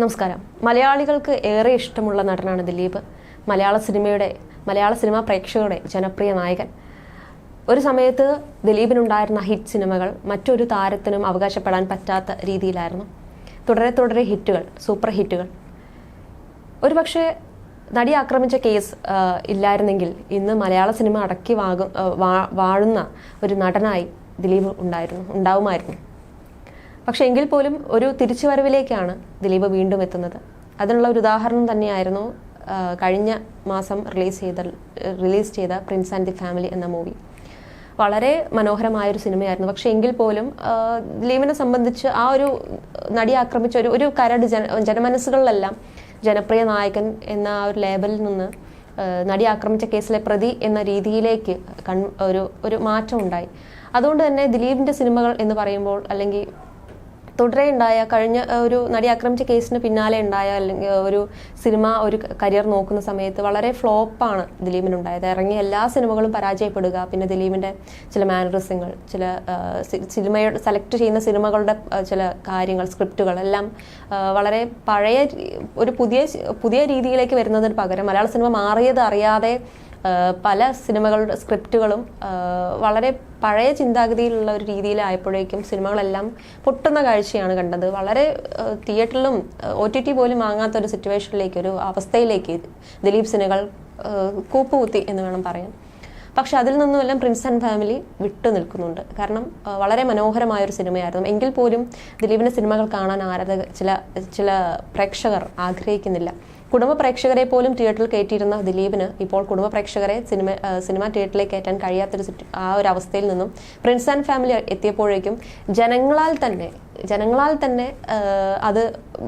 നമസ്കാരം. മലയാളികൾക്ക് ഏറെ ഇഷ്ടമുള്ള നടനാണ് ദിലീപ്. മലയാള സിനിമയുടെ മലയാള സിനിമാ പ്രേക്ഷകരുടെ ജനപ്രിയ നായകൻ. ഒരു സമയത്ത് ദിലീപിനുണ്ടായിരുന്ന ഹിറ്റ് സിനിമകൾ മറ്റൊരു താരത്തിനും അവകാശപ്പെടാൻ പറ്റാത്ത രീതിയിലായിരുന്നു. തുടരെ തുടരെ ഹിറ്റുകൾ സൂപ്പർ ഹിറ്റുകൾ. ഒരുപക്ഷെ നടി ആക്രമിച്ച കേസ് ഇല്ലായിരുന്നെങ്കിൽ ഇന്ന് മലയാള സിനിമ അടക്കി വാകും വാഴുന്ന ഒരു നടനായി ദിലീപ് ഉണ്ടായിരുന്നു ഉണ്ടാവുമായിരുന്നു. പക്ഷെ എങ്കിൽ പോലും ഒരു തിരിച്ചു വരവിലേക്കാണ് ദിലീപ് വീണ്ടും എത്തുന്നത്. അതിനുള്ള ഒരു ഉദാഹരണം തന്നെയായിരുന്നു കഴിഞ്ഞ മാസം റിലീസ് ചെയ്ത റിലീസ് ചെയ്ത പ്രിൻസ് ആൻഡ് ദി ഫാമിലി എന്ന മൂവി വളരെ മനോഹരമായൊരു സിനിമയായിരുന്നു. പക്ഷേ എങ്കിൽ പോലും ദിലീപിനെ സംബന്ധിച്ച് ആ ഒരു നടി ആക്രമിച്ച ഒരു ഒരു കരട് ജന ജനമനസ്സുകളിലെല്ലാം ജനപ്രിയ നായകൻ എന്ന ആ ഒരു ലേബലിൽ നിന്ന് നടി ആക്രമിച്ച കേസിലെ പ്രതി എന്ന രീതിയിലേക്ക് കൺ ഒരു ഒരു മാറ്റം ഉണ്ടായി. അതുകൊണ്ട് തന്നെ ദിലീപിന്റെ സിനിമകൾ എന്ന് പറയുമ്പോൾ അല്ലെങ്കിൽ തുടരെ ഉണ്ടായ കഴിഞ്ഞ ഒരു നടി ആക്രമിച്ച കേസിന് പിന്നാലെ ഉണ്ടായ അല്ലെങ്കിൽ ഒരു സിനിമ ഒരു കരിയർ നോക്കുന്ന സമയത്ത് വളരെ ഫ്ലോപ്പാണ് ദിലീപിനുണ്ടായത്. ഇറങ്ങിയ എല്ലാ സിനിമകളും പരാജയപ്പെടുക പിന്നെ ദിലീപിന്റെ ചില മാനറിസങ്ങൾ ചില സിനിമയുടെ സെലക്ട് ചെയ്യുന്ന സിനിമകളുടെ ചില കാര്യങ്ങൾ സ്ക്രിപ്റ്റുകൾ എല്ലാം വളരെ പഴയ ഒരു പുതിയ പുതിയ രീതിയിലേക്ക് വരുന്നതിന് പകരം മലയാള സിനിമ മാറിയത് അറിയാതെ പല സിനിമകളുടെ സ്ക്രിപ്റ്റുകളും വളരെ പഴയ ചിന്താഗതിയിലുള്ള ഒരു രീതിയിലായപ്പോഴേക്കും സിനിമകളെല്ലാം പൊട്ടുന്ന കാഴ്ചയാണ് കണ്ടത്. വളരെ തിയേറ്ററിലും ഒ ടി ടി പോലും വാങ്ങാത്ത ഒരു സിറ്റുവേഷനിലേക്ക് ഒരു അവസ്ഥയിലേക്ക് ദിലീപ് സിനിമകൾ കൂപ്പുകുത്തി എന്ന് വേണം പറയാൻ. പക്ഷെ അതിൽ നിന്നുമെല്ലാം പ്രിൻസ് ആൻഡ് ഫാമിലി വിട്ടു നിൽക്കുന്നുണ്ട്. കാരണം വളരെ മനോഹരമായ ഒരു സിനിമയായിരുന്നു. എങ്കിൽ പോലും ദിലീപിന്റെ സിനിമകൾ കാണാൻ ആരാധക ചില ചില പ്രേക്ഷകർ ആഗ്രഹിക്കുന്നില്ല. കുടുംബ പ്രേക്ഷകരെ പോലും തിയേറ്ററിൽ കയറ്റിയിരുന്ന ദിലീപിന് ഇപ്പോൾ കുടുംബ പ്രേക്ഷകരെ സിനിമ സിനിമ തിയേറ്ററിലേക്ക് കയറ്റാൻ കഴിയാത്തൊരു ആ ഒരു അവസ്ഥയിൽ നിന്നും പ്രിൻസ് ആൻഡ് ഫാമിലി എത്തിയപ്പോഴേക്കും ജനങ്ങളാൽ തന്നെ ജനങ്ങളാൽ തന്നെ അത്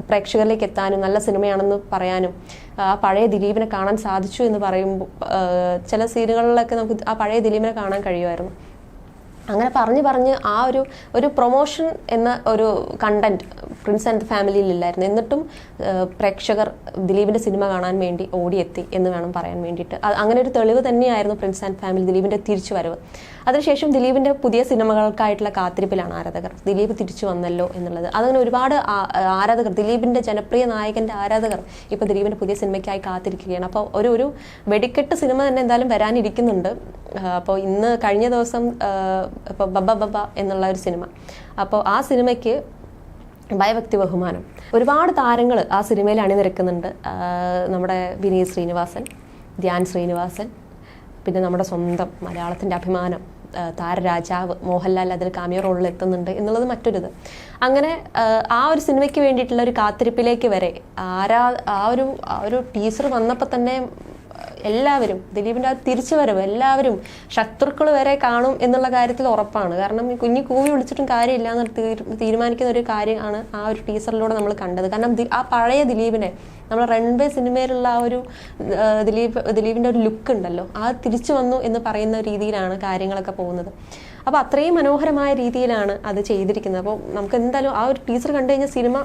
പ്രേക്ഷകരിലേക്ക് എത്താനും നല്ല സിനിമയാണെന്ന് പറയാനും ആ പഴയ ദിലീപിനെ കാണാൻ സാധിച്ചു എന്ന് പറയുമ്പോൾ ചില സീനുകളിലൊക്കെ നമുക്ക് ആ പഴയ ദിലീപിനെ കാണാൻ കഴിയുമായിരുന്നു. അങ്ങനെ പറഞ്ഞ് പറഞ്ഞ് ആ ഒരു ഒരു പ്രൊമോഷൻ എന്ന ഒരു കണ്ടന്റ് പ്രിൻസ് ആൻഡ് ഫാമിലിയിൽ ഇല്ലായിരുന്നു. എന്നിട്ടും പ്രേക്ഷകർ ദിലീപിന്റെ സിനിമ കാണാൻ വേണ്ടി ഓടിയെത്തി എന്ന് വേണം പറയാൻ വേണ്ടിയിട്ട്. അങ്ങനെ ഒരു തെളിവ് തന്നെയായിരുന്നു പ്രിൻസ് ആൻഡ് ഫാമിലി ദിലീപിന്റെ തിരിച്ചു വരവ്. അതിനുശേഷം ദിലീപിന്റെ പുതിയ സിനിമകൾക്കായിട്ടുള്ള കാത്തിരിപ്പിലാണ് ആരാധകർ. ദിലീപ് തിരിച്ചു വന്നല്ലോ എന്നുള്ളത്. അതങ്ങനെ ഒരുപാട് ആരാധകർ ദിലീപിന്റെ ജനപ്രിയ നായകന്റെ ആരാധകർ ഇപ്പോൾ ദിലീപിന്റെ പുതിയ സിനിമയ്ക്കായി കാത്തിരിക്കുകയാണ്. അപ്പോൾ ഒരു ഒരു വെടിക്കെട്ട് സിനിമ തന്നെ എന്തായാലും വരാനിരിക്കുന്നുണ്ട്. അപ്പോൾ ഇന്ന് കഴിഞ്ഞ ദിവസം ഇപ്പോൾ ബബ ബബ എന്നുള്ള ഒരു സിനിമ. അപ്പോൾ ആ സിനിമയ്ക്ക് ഭയഭക്തി ബഹുമാനം. ഒരുപാട് താരങ്ങൾ ആ സിനിമയിൽ അണിനിരക്കുന്നുണ്ട്. നമ്മുടെ വിനീത് ശ്രീനിവാസൻ ധ്യാൻ ശ്രീനിവാസൻ പിന്നെ നമ്മുടെ സ്വന്തം മലയാളത്തിന്റെ അഭിമാനം താരരാജാവ് മോഹൻലാൽ അതിൽ കാമിയോ റോളിൽ എത്തുന്നുണ്ട് എന്നുള്ളത് മറ്റൊരിത്. അങ്ങനെ ആ ഒരു സിനിമയ്ക്ക് വേണ്ടിയിട്ടുള്ള ഒരു കാത്തിരിപ്പിലേക്ക് വരെ ആരാ ആ ഒരു ആ ഒരു ടീച്ചർ വന്നപ്പോൾ തന്നെ എല്ലാവരും ദിലീപിന്റെ ആ തിരിച്ചുവരവ് എല്ലാവരും ശത്രുക്കൾ വരെ കാണും എന്നുള്ള കാര്യത്തിൽ ഉറപ്പാണ്. കാരണം ഈ കുഞ്ഞു കൂവി വിളിച്ചിട്ടും കാര്യമില്ല എന്ന് തീരു- തീരുമാനിക്കുന്ന ഒരു കാര്യമാണ് ആ ഒരു ടീച്ചറിലൂടെ നമ്മൾ കണ്ടത്. കാരണം ആ പഴയ ദിലീപിനെ നമ്മൾ റൺവേ സിനിമയിലുള്ള ആ ഒരു ദിലീപ് ദിലീപിന്റെ ഒരു ലുക്ക് ഉണ്ടല്ലോ ആ തിരിച്ചു വന്നു എന്ന് പറയുന്ന രീതിയിലാണ് കാര്യങ്ങളൊക്കെ പോകുന്നത്. അപ്പോൾ അത്രയും മനോഹരമായ രീതിയിലാണ് അത് ചെയ്തിരിക്കുന്നത്. അപ്പോൾ നമുക്ക് എന്തായാലും ആ ഒരു ടീച്ചർ കണ്ടു കഴിഞ്ഞാൽ സിനിമ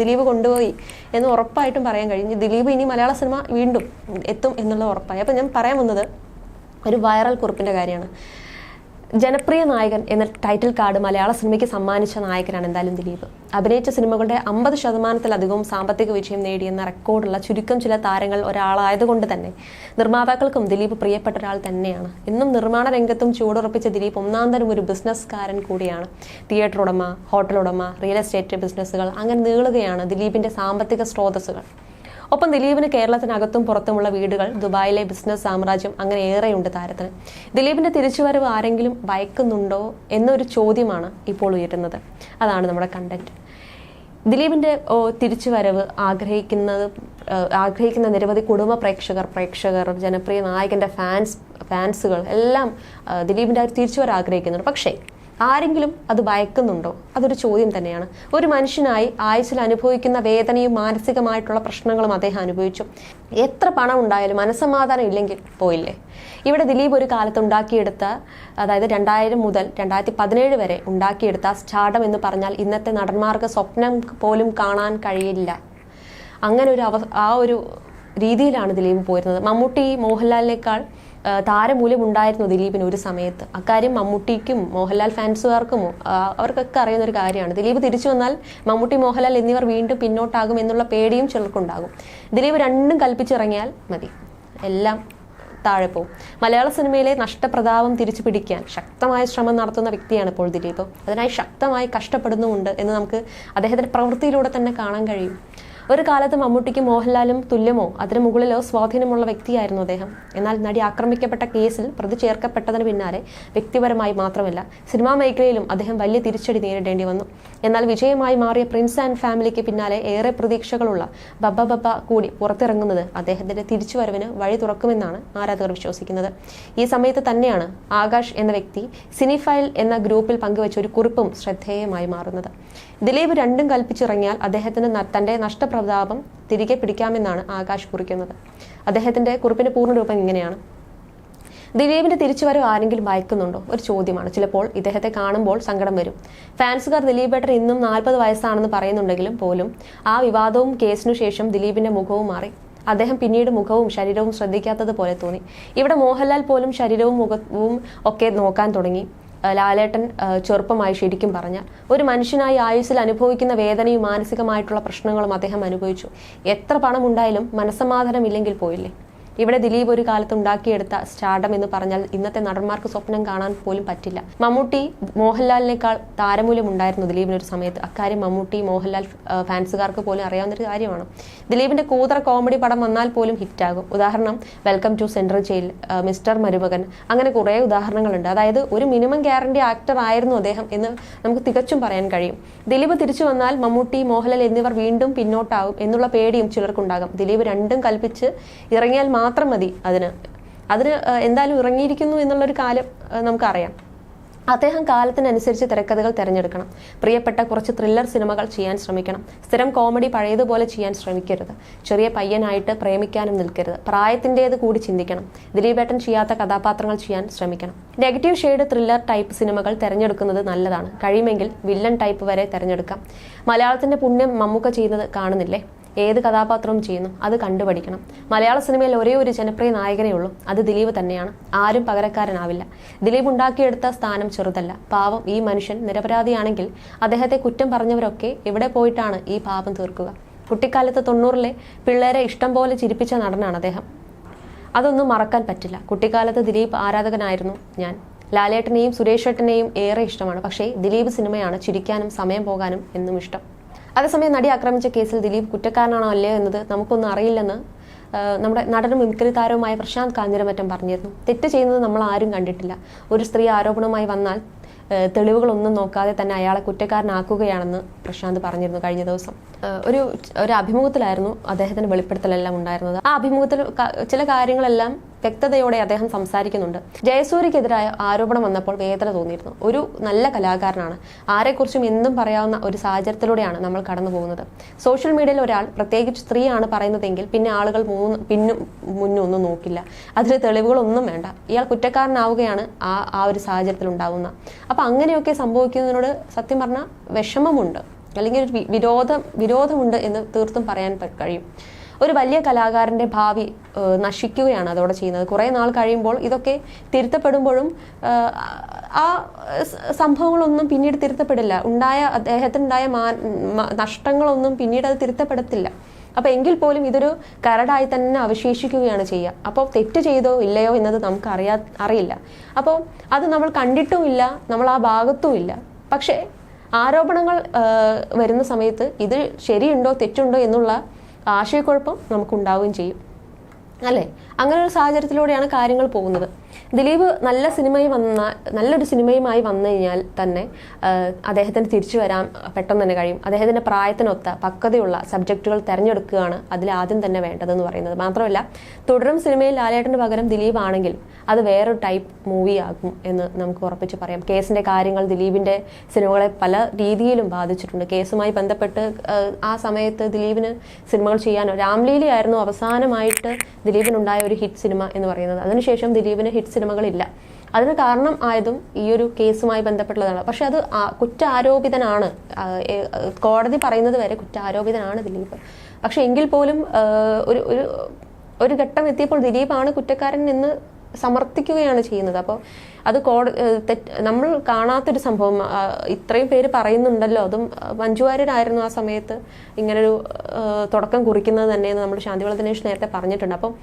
ദിലീപ് കൊണ്ടുപോയി എന്ന് ഉറപ്പായിട്ടും പറയാൻ കഴിയും. ദിലീപ് ഇനി മലയാള സിനിമ വീണ്ടും എത്തും എന്നുള്ള ഉറപ്പായി. അപ്പോൾ ഞാൻ പറയാൻ വന്നത് ഒരു വൈറൽ കുറിപ്പിന്റെ കാര്യമാണ്. ജനപ്രിയ നായകൻ എന്ന ടൈറ്റിൽ കാർഡ് മലയാള സിനിമയ്ക്ക് സമ്മാനിച്ച നായകനാണ് എന്തായാലും ദിലീപ്. അഭിനയിച്ച സിനിമകളുടെ അമ്പത് ശതമാനത്തിലധികവും സാമ്പത്തിക വിജയം നേടിയെന്ന റെക്കോർഡുള്ള ചുരുക്കം ചില താരങ്ങൾ ഒരാളായതുകൊണ്ട് തന്നെ നിർമ്മാതാക്കൾക്കും ദിലീപ് പ്രിയപ്പെട്ട ഒരാൾ തന്നെയാണ്. ഇന്നും നിർമ്മാണ രംഗത്തും ചൂടുറപ്പിച്ച ദിലീപ് ഒന്നാം തരം ഒരു ബിസിനസ്സുകാരൻ കൂടിയാണ്. തിയേറ്റർ ഉടമ ഹോട്ടൽ ഉടമ റിയൽ എസ്റ്റേറ്റ് ബിസിനസ്സുകൾ അങ്ങനെ നീളുകയാണ് ദിലീപിന്റെ സാമ്പത്തിക സ്രോതസ്സുകൾ. ഒപ്പം ദിലീപിന് കേരളത്തിനകത്തും പുറത്തുമുള്ള വീടുകൾ ദുബായിലെ ബിസിനസ് സാമ്രാജ്യം അങ്ങനെ ഏറെയുണ്ട് താരത്തിന്. ദിലീപിന്റെ തിരിച്ചുവരവ് ആരെങ്കിലും ഭയക്കുന്നുണ്ടോ എന്നൊരു ചോദ്യമാണ് ഇപ്പോൾ ഉയരുന്നത്. അതാണ് നമ്മുടെ കണ്ടന്റ് ദിലീപിന്റെ തിരിച്ചുവരവ് ആഗ്രഹിക്കുന്നത് ആഗ്രഹിക്കുന്ന നിരവധി കുടുംബ പ്രേക്ഷകർ പ്രേക്ഷകർ ജനപ്രിയ നായകന്റെ ഫാൻസ് ഫാൻസുകൾ എല്ലാം ദിലീപിന്റെ തിരിച്ചുവരവ് ആഗ്രഹിക്കുന്നുണ്ട്. പക്ഷേ ആരെങ്കിലും അത് ഭയക്കുന്നുണ്ടോ? അതൊരു ചോദ്യം തന്നെയാണ്. ഒരു മനുഷ്യനായി ആയുസിൽ അനുഭവിക്കുന്ന വേദനയും മാനസികമായിട്ടുള്ള പ്രശ്നങ്ങളും അദ്ദേഹം അനുഭവിച്ചു. എത്ര പണം ഉണ്ടായാലും മനസ്സമാധാനം ഇല്ലെങ്കിൽ പോയില്ലേ? ഇവിടെ ദിലീപ് ഒരു കാലത്ത് ഉണ്ടാക്കിയെടുത്ത അതായത് രണ്ടായിരം മുതൽ രണ്ടായിരത്തി പതിനേഴ് വരെ ഉണ്ടാക്കിയെടുത്ത സ്റ്റാർഡം എന്ന് പറഞ്ഞാൽ ഇന്നത്തെ നടന്മാർക്ക് സ്വപ്നം പോലും കാണാൻ കഴിയില്ല. അങ്ങനെ ഒരു അവ ആ ഒരു രീതിയിലാണ് ദിലീപ് പോയിരുന്നത്. മമ്മൂട്ടി മോഹൻലാലിനേക്കാൾ താരമൂല്യം ഉണ്ടായിരുന്നു ദിലീപിന് ഒരു സമയത്ത്? അക്കാര്യം മമ്മൂട്ടിക്കും മോഹൻലാൽ ഫാൻസുകാർക്കും അവർക്കൊക്കെ അറിയുന്ന ഒരു കാര്യമാണ്. ദിലീപ് തിരിച്ചു വന്നാൽ മമ്മൂട്ടി മോഹൻലാൽ എന്നിവർ വീണ്ടും പിന്നോട്ടാകും എന്നുള്ള പേടിയും ചിലർക്കുണ്ടാകും. ദിലീപ് രണ്ടും കൽപ്പിച്ചിറങ്ങിയാൽ മതി. എല്ലാം താഴെ പോകും മലയാള സിനിമയിലെ നഷ്ടപ്രതാപം തിരിച്ചു പിടിക്കാൻ ശക്തമായ ശ്രമം നടത്തുന്ന വ്യക്തിയാണ് ഇപ്പോൾ ദിലീപ്. അതിനായി ശക്തമായി കഷ്ടപ്പെടുന്നുമുണ്ട് എന്ന് നമുക്ക് അദ്ദേഹത്തിന്റെ പ്രവൃത്തിയിലൂടെ തന്നെ കാണാൻ കഴിയും. ഒരു കാലത്ത് മമ്മൂട്ടിക്ക് മോഹൻലാലും തുല്യമോ അതിന് മുകളിലോ സ്വാധീനമുള്ള വ്യക്തിയായിരുന്നു അദ്ദേഹം. എന്നാൽ നടി ആക്രമിക്കപ്പെട്ട കേസിൽ പ്രതി ചേർക്കപ്പെട്ടതിന് പിന്നാലെ വ്യക്തിപരമായി മാത്രമല്ല സിനിമാ മേഖലയിലും അദ്ദേഹം വലിയ തിരിച്ചടി നേരിടേണ്ടി വന്നു. എന്നാൽ വിജയമായി മാറിയ പ്രിൻസ് ആൻഡ് ഫാമിലിക്ക് പിന്നാലെ ഏറെ പ്രതീക്ഷകളുള്ള ബബ്ബ ബബ്ബ കൂടി പുറത്തിറങ്ങുന്നത് അദ്ദേഹത്തിന്റെ തിരിച്ചുവരവിന് വഴി തുറക്കുമെന്നാണ് ആരാധകർ വിശ്വസിക്കുന്നത്. ഈ സമയത്ത് തന്നെയാണ് ആകാശ് എന്ന വ്യക്തി സിനിഫൈൽ എന്ന ഗ്രൂപ്പിൽ പങ്കുവച്ച ഒരു കുറിപ്പും ശ്രദ്ധേയമായി മാറുന്നത്. ദിലീപ് രണ്ടും കൽപ്പിച്ചിറങ്ങിയാൽ അദ്ദേഹത്തിന് തന്റെ നഷ്ടപ്രതാപം തിരികെ പിടിക്കാമെന്നാണ് ആകാശ് കുറിക്കുന്നത്. അദ്ദേഹത്തിന്റെ കുറിപ്പിന്റെ പൂർണരൂപം ഇങ്ങനെയാണ്. ദിലീപിന്റെ തിരിച്ചുവരവ് ആരെങ്കിലും ഭയക്കുന്നുണ്ടോ? ഒരു ചോദ്യമാണ്. ചിലപ്പോൾ ഇദ്ദേഹത്തെ കാണുമ്പോൾ സങ്കടം വരും. ഫാൻസുകാർ ദിലീപ് ദിലീപേട്ടൻ ഇന്നും നാൽപ്പത് വയസ്സാണെന്ന് പറയുന്നുണ്ടെങ്കിലും പോലും ആ വിവാദവും കേസിനു ശേഷം ദിലീപിന്റെ മുഖവും മാറി. അദ്ദേഹം പിന്നീട് മുഖവും ശരീരവും ശ്രദ്ധിക്കാത്തത് പോലെ തോന്നി. ഇവിടെ മോഹൻലാൽ പോലും ശരീരവും മുഖവും ഒക്കെ നോക്കാൻ തുടങ്ങി. ലാലേട്ടൻ ചെറുപ്പമായി ശരിക്കും പറഞ്ഞാൽ ഒരു മനുഷ്യനായി ആയുസ്സിൽ അനുഭവിക്കുന്ന വേദനയും മാനസികമായിട്ടുള്ള പ്രശ്നങ്ങളും അദ്ദേഹം അനുഭവിച്ചു. എത്ര പണമുണ്ടായാലും മനസ്സമാധാനം ഇല്ലെങ്കിൽ പോയില്ലേ? ഇവിടെ ദിലീപ് ഒരു കാലത്ത് ഉണ്ടാക്കിയെടുത്ത സ്റ്റാർഡം എന്ന് പറഞ്ഞാൽ ഇന്നത്തെ നടന്മാർക്ക് സ്വപ്നം കാണാൻ പോലും പറ്റില്ല. മമ്മൂട്ടി മോഹൻലാലിനേക്കാൾ താരമൂല്യം ഉണ്ടായിരുന്നു ദിലീപിന് ഒരു സമയത്ത്. അക്കാര്യം മമ്മൂട്ടി മോഹൻലാൽ ഫാൻസുകാർക്ക് പോലും അറിയാവുന്ന ഒരു കാര്യമാണ്. ദിലീപിന്റെ കൂതറ കോമഡി പടം വന്നാൽ പോലും ഹിറ്റാകും ഉദാഹരണം welcome to central jail mister Marumakan. അങ്ങനെ കുറേ ഉദാഹരണങ്ങളുണ്ട്. അതായത് ഒരു മിനിമം ഗ്യാരണ്ടി ആക്ടർ ആയിരുന്നു അദ്ദേഹം എന്ന് നമുക്ക് തികച്ചും പറയാൻ കഴിയും. ദിലീപ് തിരിച്ചു വന്നാൽ മമ്മൂട്ടി മോഹൻലാൽ എന്നിവർ വീണ്ടും പിന്നോട്ടാവും എന്നുള്ള പേടിയും ചിലർക്കുണ്ടാകും. ദിലീപ് രണ്ടും കൽപ്പിച്ച് ഇറങ്ങിയാൽ മതി അതിന്. അതിന് എന്തായാലും ഇറങ്ങിയിരിക്കുന്നു എന്നുള്ളൊരു കാലം നമുക്കറിയാം. അദ്ദേഹം കാലത്തിനനുസരിച്ച് തിരക്കഥകൾ തിരഞ്ഞെടുക്കണം. പ്രിയപ്പെട്ട കുറച്ച് ത്രില്ലർ സിനിമകൾ ചെയ്യാൻ ശ്രമിക്കണം. സ്ഥിരം കോമഡി പഴയതുപോലെ ചെയ്യാൻ ശ്രമിക്കരുത്. ചെറിയ പയ്യനായിട്ട് പ്രേമിക്കാനും നിൽക്കരുത്. പ്രായത്തിന്റേത് കൂടി ചിന്തിക്കണം. ദിലീപേട്ടൻ ചെയ്യാത്ത കഥാപാത്രങ്ങൾ ചെയ്യാൻ ശ്രമിക്കണം. നെഗറ്റീവ് ഷെയ്ഡ് ത്രില്ലർ ടൈപ്പ് സിനിമകൾ തിരഞ്ഞെടുക്കുന്നത് നല്ലതാണ്. കഴിയുമെങ്കിൽ വില്ലൻ ടൈപ്പ് വരെ തിരഞ്ഞെടുക്കാം. മലയാളത്തിന്റെ പുണ്യം മമ്മൂക്ക ചെയ്യുന്നത് കാണുന്നില്ലേ? ഏത് കഥാപാത്രവും ചെയ്യുന്നു അത് കണ്ടുപഠിക്കണം. മലയാള സിനിമയിൽ ഒരേ ഒരു ജനപ്രിയ നായകനേ ഉള്ളൂ അത് ദിലീപ് തന്നെയാണ്. ആരും പകരക്കാരനാവില്ല. ദിലീപ് ഉണ്ടാക്കിയെടുത്ത സ്ഥാനം ചെറുതല്ല. പാവം ഈ മനുഷ്യൻ നിരപരാധിയാണെങ്കിൽ അദ്ദേഹത്തെ കുറ്റം പറഞ്ഞവരൊക്കെ എവിടെ പോയിട്ടാണ് ഈ പാപം തീർക്കുക? കുട്ടിക്കാലത്ത് തൊണ്ണൂറിലെ പിള്ളേരെ ഇഷ്ടം പോലെ ചിരിപ്പിച്ച നടനാണ് അദ്ദേഹം. അതൊന്നും മറക്കാൻ പറ്റില്ല. കുട്ടിക്കാലത്ത് ദിലീപ് ആരാധകനായിരുന്നു ഞാൻ. ലാലേട്ടനെയും സുരേഷേട്ടനെയും ഏറെ ഇഷ്ടമാണ്. പക്ഷേ ദിലീപ് സിനിമയാണ് ചിരിക്കാനും സമയം പോകാനും എന്നും ഇഷ്ടം. അതേസമയം നടി ആക്രമിച്ച കേസിൽ ദിലീപ് കുറ്റക്കാരനാണോ അല്ലയോ എന്നത് നമുക്കൊന്നും അറിയില്ലെന്ന് നമ്മുടെ നടനും മിമിക്രി താരവുമായ പ്രശാന്ത് കാഞ്ഞിരമറ്റം പറഞ്ഞിരുന്നു. തെറ്റ് ചെയ്യുന്നത് നമ്മൾ ആരും കണ്ടിട്ടില്ല. ഒരു സ്ത്രീ ആരോപണവുമായി വന്നാൽ തെളിവുകളൊന്നും നോക്കാതെ തന്നെ അയാളെ കുറ്റക്കാരനാക്കുകയാണെന്ന് പ്രശാന്ത് പറഞ്ഞിരുന്നു കഴിഞ്ഞ ദിവസം. ഒരു ഒരു അഭിമുഖത്തിലായിരുന്നു അദ്ദേഹത്തിന് വെളിപ്പെടുത്തലെല്ലാം ഉണ്ടായിരുന്നത്. ആ അഭിമുഖത്തിൽ ചില കാര്യങ്ങളെല്ലാം വ്യക്തതയോടെ അദ്ദേഹം സംസാരിക്കുന്നുണ്ട്. ജയസൂര്യക്കെതിരായ ആരോപണം വന്നപ്പോൾ വേദന തോന്നിയിരുന്നു. ഒരു നല്ല കലാകാരനാണ്. ആരെക്കുറിച്ചും എന്തും പറയാവുന്ന ഒരു സാഹചര്യത്തിലൂടെയാണ് നമ്മൾ കടന്നു പോകുന്നത്. സോഷ്യൽ മീഡിയയിൽ ഒരാൾ പ്രത്യേകിച്ച് സ്ത്രീയാണ് പറയുന്നതെങ്കിൽ പിന്നെ ആളുകൾ മൂന്ന് പിന്നും മുന്നും ഒന്നും നോക്കില്ല. അതിന് തെളിവുകളൊന്നും വേണ്ട. ഇയാൾ കുറ്റക്കാരനാവുകയാണ് ആ ആ ഒരു സാഹചര്യത്തിൽ ഉണ്ടാവുന്ന. അപ്പൊ അങ്ങനെയൊക്കെ സംഭവിക്കുന്നതിനോട് സത്യം പറഞ്ഞാൽ വിഷമമുണ്ട്. അല്ലെങ്കിൽ ഒരു വിരോധം വിരോധമുണ്ട് എന്ന് തീർത്തും പറയാൻ കഴിയും. ഒരു വലിയ കലാകാരന്റെ ഭാവി നശിക്കുകയാണ് അതോടെ ചെയ്യുന്നത്. കുറേ നാൾ കഴിയുമ്പോൾ ഇതൊക്കെ തിരുത്തപ്പെടുമ്പോഴും ആ സംഭവങ്ങളൊന്നും പിന്നീട് തിരുത്തപ്പെടില്ല. ഉണ്ടായ അദ്ദേഹത്തിനുണ്ടായ മാ- നഷ്ടങ്ങളൊന്നും പിന്നീട് അത് തിരുത്തപ്പെടത്തില്ല. അപ്പോൾ എങ്കിൽ പോലും ഇതൊരു കരടായി തന്നെ അവശേഷിക്കുകയാണ് ചെയ്യുക. അപ്പോൾ തെറ്റ് ചെയ്തോ ഇല്ലയോ എന്നത് നമുക്ക് അറിയാ അറിയില്ല. അപ്പോൾ അത് നമ്മൾ കണ്ടിട്ടുമില്ല നമ്മൾ ആ ഭാഗത്തുമില്ല. പക്ഷേ ആരോപണങ്ങൾ വരുന്ന സമയത്ത് ഇത് ശരിയുണ്ടോ തെറ്റുണ്ടോ എന്നുള്ള ആശയക്കുഴപ്പം നമുക്കുണ്ടാവുകയും ചെയ്യും. അല്ലേ? അങ്ങനെ ഒരു സാഹചര്യത്തിലൂടെയാണ് കാര്യങ്ങൾ പോകുന്നത്. ദിലീപ് നല്ല സിനിമയും വന്ന നല്ലൊരു സിനിമയുമായി വന്നു കഴിഞ്ഞാൽ തന്നെ അദ്ദേഹത്തിന് തിരിച്ചു വരാൻ പെട്ടെന്ന് തന്നെ കഴിയും. അദ്ദേഹത്തിന്റെ പ്രായത്തിനൊത്ത പക്വതയുള്ള സബ്ജക്റ്റുകൾ തിരഞ്ഞെടുക്കുകയാണ് അതിൽ ആദ്യം തന്നെ വേണ്ടതെന്ന് പറയുന്നത്. മാത്രമല്ല തുടരും സിനിമയിൽ ലാലേട്ടന് പകരം ദിലീപ് ആണെങ്കിൽ അത് വേറൊരു ടൈപ്പ് മൂവി ആകും എന്ന് നമുക്ക് ഉറപ്പിച്ച് പറയാം. കേസിന്റെ കാര്യങ്ങൾ ദിലീപിന്റെ സിനിമകളെ പല രീതിയിലും ബാധിച്ചിട്ടുണ്ട്. കേസുമായി ബന്ധപ്പെട്ട് ആ സമയത്ത് ദിലീപിന് സിനിമകൾ ചെയ്യാനോ രാംലീലയായിരുന്നു അവസാനമായിട്ട് ദിലീപിനുണ്ടായ ഒരു ഹിറ്റ് സിനിമ എന്ന് പറയുന്നത്. അതിനുശേഷം ദിലീപിന് ഹിറ്റ് സിനിമകളില്ല. അതിന് കാരണം ആയതും ഈ ഒരു കേസുമായി ബന്ധപ്പെട്ടുള്ളതാണ്. പക്ഷെ അത് കുറ്റാരോപിതനാണ്. കോടതി പറയുന്നത് വരെ കുറ്റാരോപിതനാണ് ദിലീപ്. പക്ഷെ എങ്കിൽ പോലും ഒരു ഒരു ഒരു ഘട്ടം എത്തിയപ്പോൾ ദിലീപ് ആണ് കുറ്റക്കാരൻ എന്ന് സമർത്ഥിക്കുകയാണ് ചെയ്യുന്നത്. അപ്പോൾ അത് കോട നമ്മൾ കാണാത്തൊരു സംഭവം ഇത്രയും പേര് പറയുന്നുണ്ടല്ലോ. അതും മഞ്ജുവാര്യരായിരുന്നു മഞ്ജു വാര്യരായിരുന്നു ആ സമയത്ത് ഇങ്ങനൊരു തുടക്കം കുറിക്കുന്നത് തന്നെയെന്ന് നമ്മൾ ശാന്തിവള ദിനേഷ് നേരത്തെ പറഞ്ഞിട്ടുണ്ട്. അപ്പം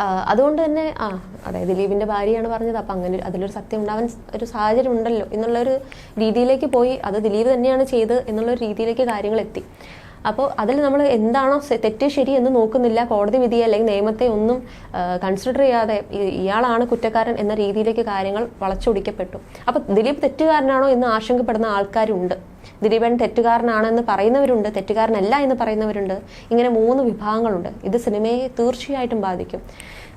അതുകൊണ്ട് തന്നെ ആ അതായത് ദിലീപിന്റെ ഭാര്യയാണ് പറഞ്ഞത്. അപ്പം അങ്ങനെ അതിലൊരു സത്യം ഉണ്ടാവാൻ ഒരു സാഹചര്യം ഉണ്ടല്ലോ. എന്നുള്ളൊരു രീതിയിലേക്ക് പോയി. അത് ദിലീപ് തന്നെയാണ് ചെയ്ത് എന്നുള്ളൊരു രീതിയിലേക്ക് കാര്യങ്ങൾ എത്തി. അപ്പോൾ അതിൽ നമ്മൾ എന്താണോ തെറ്റ് ശരി എന്ന് നോക്കുന്നില്ല. കോടതി വിധിയെ അല്ലെങ്കിൽ നിയമത്തെ ഒന്നും കൺസിഡർ ചെയ്യാതെ ഇയാളാണ് കുറ്റക്കാരൻ എന്ന രീതിയിലേക്ക് കാര്യങ്ങൾ വളച്ചൊടിക്കപ്പെട്ടു. അപ്പോൾ ദിലീപ് തെറ്റുകാരനാണോ എന്ന് ആശങ്കപ്പെടുന്ന ആൾക്കാരുണ്ട്. ദിലീപൻ തെറ്റുകാരനാണെന്ന് പറയുന്നവരുണ്ട്. തെറ്റുകാരനല്ല എന്ന് പറയുന്നവരുണ്ട്. ഇങ്ങനെ മൂന്ന് വിഭാഗങ്ങളുണ്ട്. ഇത് സിനിമയെ തീർച്ചയായിട്ടും ബാധിക്കും.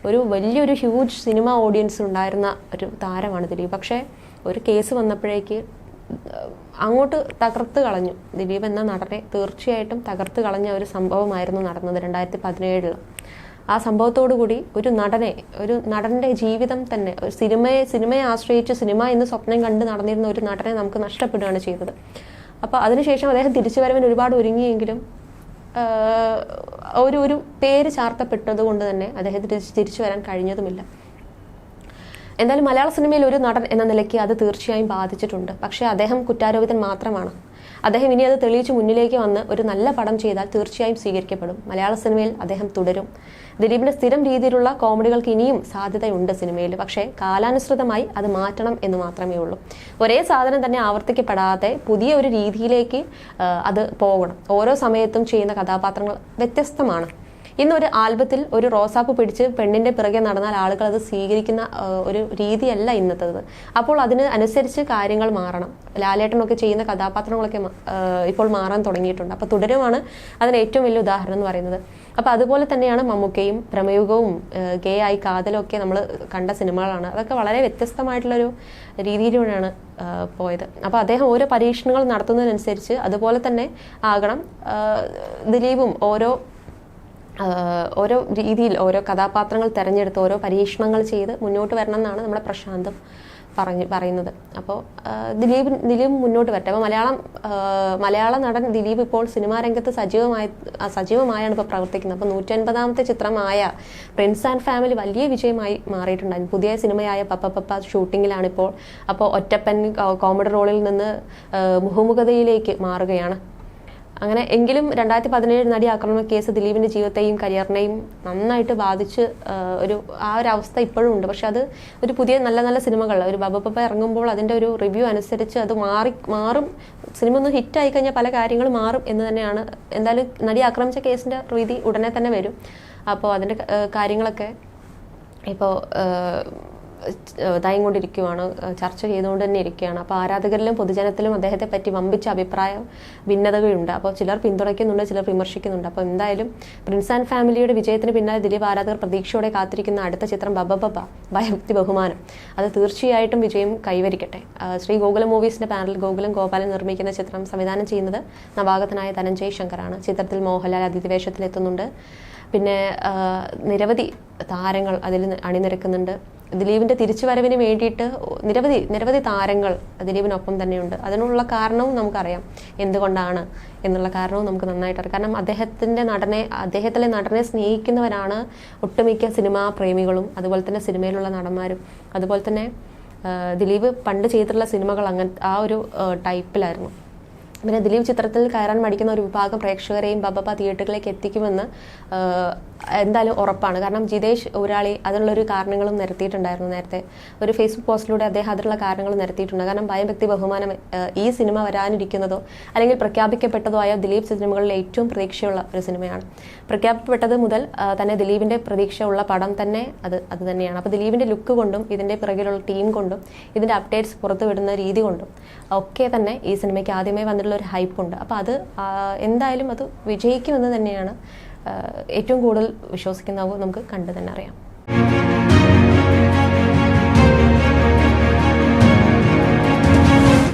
ഒരു വലിയൊരു ഹ്യൂജ് സിനിമ ഓഡിയൻസ് ഉണ്ടായിരുന്ന ഒരു താരമാണ് ദിലീപ്. പക്ഷേ ഒരു കേസ് വന്നപ്പോഴേക്ക് അങ്ങോട്ട് തകർത്ത് കളഞ്ഞു. ദിലീപ് എന്ന നടനെ തീർച്ചയായിട്ടും തകർത്ത് കളഞ്ഞ ഒരു സംഭവമായിരുന്നു നടന്നത് രണ്ടായിരത്തി പതിനേഴിൽ ആ കൂടി ഒരു നടനെ ഒരു നടന്റെ ജീവിതം തന്നെ ഒരു സിനിമയെ സിനിമയെ ആശ്രയിച്ച് സിനിമ എന്ന് സ്വപ്നം കണ്ട് നടന്നിരുന്ന ഒരു നടനെ നമുക്ക് നഷ്ടപ്പെടുകയാണ് ചെയ്തത്. അപ്പോൾ അതിനുശേഷം അദ്ദേഹം തിരിച്ചു വരവിന് ഒരുപാട് ഒരുങ്ങിയെങ്കിലും ഒരു ഒരു പേര് ചാർത്തപ്പെട്ടത് കൊണ്ട് തന്നെ അദ്ദേഹത്തിന് തിരിച്ചു വരാൻ കഴിഞ്ഞതുമില്ല. എന്തായാലും മലയാള സിനിമയിൽ ഒരു നടൻ എന്ന നിലയ്ക്ക് അത് തീർച്ചയായും ബാധിച്ചിട്ടുണ്ട്. പക്ഷേ അദ്ദേഹം കുറ്റാരോപിതൻ മാത്രമാണ്. അദ്ദേഹം ഇനി അത് തെളിയിച്ച് മുന്നിലേക്ക് വന്ന് ഒരു നല്ല പടം ചെയ്താൽ തീർച്ചയായും സ്വീകരിക്കപ്പെടും. മലയാള സിനിമയിൽ അദ്ദേഹം തുടരും. ദിലീപിന്റെ സ്ഥിരം രീതിയിലുള്ള കോമഡികൾക്ക് ഇനിയും സാധ്യതയുണ്ട് സിനിമയിൽ. പക്ഷേ കാലാനുസൃതമായി അത് മാറ്റണം എന്ന് മാത്രമേ ഉള്ളൂ. ഒരേ സാധനം തന്നെ ആവർത്തിക്കപ്പെടാതെ പുതിയ ഒരു രീതിയിലേക്ക് അത് പോകണം. ഓരോ സമയത്തും ചെയ്യുന്ന കഥാപാത്രങ്ങൾ വ്യത്യസ്തമാണ്. ഇന്നൊരു ആൽബത്തിൽ ഒരു റോസാപ്പ് പിടിച്ച് പെണ്ണിന്റെ പിറകെ നടന്നാൽ ആളുകൾ അത് സ്വീകരിക്കുന്ന ഒരു രീതിയല്ല ഇന്നത്തേത്. അപ്പോൾ അതിന് അനുസരിച്ച് കാര്യങ്ങൾ മാറണം. ലാലേട്ടനൊക്കെ ചെയ്യുന്ന കഥാപാത്രങ്ങളൊക്കെ ഇപ്പോൾ മാറാൻ തുടങ്ങിയിട്ടുണ്ട്. അപ്പോൾ തുടരുമാണ് അതിന് ഏറ്റവും വലിയ ഉദാഹരണം എന്ന് പറയുന്നത്. അപ്പോൾ അതുപോലെ തന്നെയാണ് മമ്മൂക്കയും പ്രമയുഗവും ഗേ ആയി കാതലും ഒക്കെ നമ്മൾ കണ്ട സിനിമകളാണ്. അതൊക്കെ വളരെ വ്യത്യസ്തമായിട്ടുള്ളൊരു രീതിയിലൂടെയാണ് പോയത്. അപ്പോൾ അദ്ദേഹം ഓരോ പരീക്ഷണങ്ങൾ നടത്തുന്നതിനനുസരിച്ച് അതുപോലെ തന്നെ ആകണം ദിലീപും ഓരോ ഓരോ രീതിയിൽ ഓരോ കഥാപാത്രങ്ങൾ തിരഞ്ഞെടുത്ത് ഓരോ പരീക്ഷണങ്ങൾ ചെയ്ത് മുന്നോട്ട് വരണം എന്നാണ് നമ്മുടെ പ്രശാന്തും പറഞ്ഞ് പറയുന്നത്. അപ്പോൾ ദിലീപ് ദിലീപ് മുന്നോട്ട് വരട്ടെ. അപ്പോൾ മലയാളം മലയാള നടൻ ദിലീപ് ഇപ്പോൾ സിനിമാ രംഗത്ത് സജീവമായി സജീവമായാണ് ഇപ്പോൾ പ്രവർത്തിക്കുന്നത്. അപ്പോൾ നൂറ്റൻപതാമത്തെ ചിത്രമായ പ്രിൻസ് ആൻഡ് ഫാമിലി വലിയ വിജയമായി മാറിയിട്ടുണ്ടായിരുന്നു. പുതിയ സിനിമയായ പപ്പ പപ്പ ഷൂട്ടിങ്ങിലാണ് ഇപ്പോൾ. അപ്പോൾ ഒറ്റപ്പൻ കോമഡി റോളിൽ നിന്ന് ആഹ് മുഖമുഖതയിലേക്ക് മാറുകയാണ്. അങ്ങനെ എങ്കിലും രണ്ടായിരത്തി പതിനേഴ് നടി ആക്രമണ കേസ് ദിലീപിന്റെ ജീവിതത്തെയും കരിയറിനെയും നന്നായിട്ട് ബാധിച്ച് ഒരു ആ ഒരു അവസ്ഥ ഇപ്പോഴും ഉണ്ട്. പക്ഷെ അത് ഒരു പുതിയ നല്ല നല്ല സിനിമകൾ ഒരു ബബപ്പ ഇറങ്ങുമ്പോൾ അതിന്റെ ഒരു റിവ്യൂ അനുസരിച്ച് അത് മാറി മാറും. സിനിമ ഒന്ന് ആയി കഴിഞ്ഞാൽ പല കാര്യങ്ങളും മാറും എന്ന് തന്നെയാണ്. എന്തായാലും നടി ആക്രമിച്ച കേസിന്റെ രീതി ഉടനെ തന്നെ വരും. അപ്പോൾ അതിന്റെ കാര്യങ്ങളൊക്കെ ഇപ്പോൾ ഇതായും ചർച്ച ചെയ്തുകൊണ്ട് തന്നെ ഇരിക്കുകയാണ്. അപ്പോൾ ആരാധകരിലും പൊതുജനത്തിലും അദ്ദേഹത്തെ പറ്റി വമ്പിച്ച അഭിപ്രായ ഭിന്നതകളുണ്ട്. അപ്പോൾ ചിലർ പിന്തുണയ്ക്കുന്നുണ്ട് ചിലർ വിമർശിക്കുന്നുണ്ട്. അപ്പോൾ എന്തായാലും പ്രിൻസ് ആൻഡ് ഫാമിലിയുടെ വിജയത്തിന് പിന്നാലെ ദിലീപ് ആരാധകർ പ്രതീക്ഷയോടെ കാത്തിരിക്കുന്ന അടുത്ത ചിത്രം ബബ ബബ ഭയഭക്തി ബഹുമാനം. അത് തീർച്ചയായിട്ടും വിജയം കൈവരിക്കട്ടെ. ശ്രീ ഗോകുലം മൂവീസിന്റെ പാനൽ ഗോകുലം ഗോപാലൻ നിർമ്മിക്കുന്ന ചിത്രം സംവിധാനം ചെയ്യുന്നത് നവാഗതനായ ധനഞ്ജയ് ശങ്കറാണ്. ചിത്രത്തിൽ മോഹൻലാൽ അതിഥിവേഷത്തിലെത്തുന്നുണ്ട്. പിന്നെ നിരവധി താരങ്ങൾ അതിൽ അണിനിരക്കുന്നുണ്ട്. ദിലീപിന്റെ തിരിച്ചുവരവിന് വേണ്ടിയിട്ട് നിരവധി നിരവധി താരങ്ങൾ ദിലീപിനൊപ്പം തന്നെയുണ്ട്. അതിനുള്ള കാരണവും നമുക്കറിയാം. എന്തുകൊണ്ടാണ് എന്നുള്ള കാരണവും നമുക്ക് നന്നായിട്ട് അറിയാം കാരണം അദ്ദേഹത്തിന്റെ നടനെ അദ്ദേഹത്തിലെ നടനെ സ്നേഹിക്കുന്നവരാണ് ഒട്ടുമിക്ക സിനിമാ പ്രേമികളും അതുപോലെ തന്നെ സിനിമയിലുള്ള നടന്മാരും. അതുപോലെ തന്നെ ദിലീപ് പണ്ട് ചെയ്തിട്ടുള്ള സിനിമകൾ അങ്ങനെ ആ ഒരു ടൈപ്പിലായിരുന്നു. പിന്നെ ദിലീപ് ചിത്രത്തിൽ കയറാൻ മടിക്കുന്ന ഒരു വിഭാഗം പ്രേക്ഷകരെയും ബബബ തിയേറ്ററിലേക്ക് എത്തിക്കുമെന്ന് എന്തായാലും ഉറപ്പാണ്. കാരണം ജിതേഷ് ഒരാളി അതിനുള്ളൊരു കാരണങ്ങളും നിരത്തിയിട്ടുണ്ടായിരുന്നു നേരത്തെ. ഒരു ഫേസ്ബുക്ക് പോസ്റ്റിലൂടെ അദ്ദേഹം അതിനുള്ള കാരണങ്ങൾ നിരത്തിയിട്ടുണ്ട്. കാരണം ഭയം വ്യക്തി ബഹുമാനം ഈ സിനിമ വരാനിരിക്കുന്നതോ അല്ലെങ്കിൽ പ്രഖ്യാപിക്കപ്പെട്ടതോ ആയ ദിലീപ് സിനിമകളിൽ ഏറ്റവും പ്രതീക്ഷയുള്ള ഒരു സിനിമയാണ്. പ്രഖ്യാപിക്കപ്പെട്ടത് മുതൽ തന്നെ ദിലീപിന്റെ പ്രതീക്ഷയുള്ള പടം തന്നെ അത് അത് തന്നെയാണ്. അപ്പോൾ ദിലീപിന്റെ ലുക്ക് കൊണ്ടും ഇതിന്റെ പിറകിലുള്ള ടീം കൊണ്ടും ഇതിന്റെ അപ്ഡേറ്റ്സ് പുറത്തു വിടുന്ന രീതി കൊണ്ടും ഒക്കെ തന്നെ ഈ സിനിമയ്ക്ക് ആദ്യമേ വന്നിട്ടുള്ള ഒരു ഹൈപ്പ് ഉണ്ട്. അപ്പോൾ അത് എന്തായാലും അത് വിജയിക്കുമെന്ന് തന്നെയാണ് ഏറ്റവും കൂടുതൽ വിശ്വസിക്കുന്ന നമുക്ക് കണ്ടു തന്നെ അറിയാം.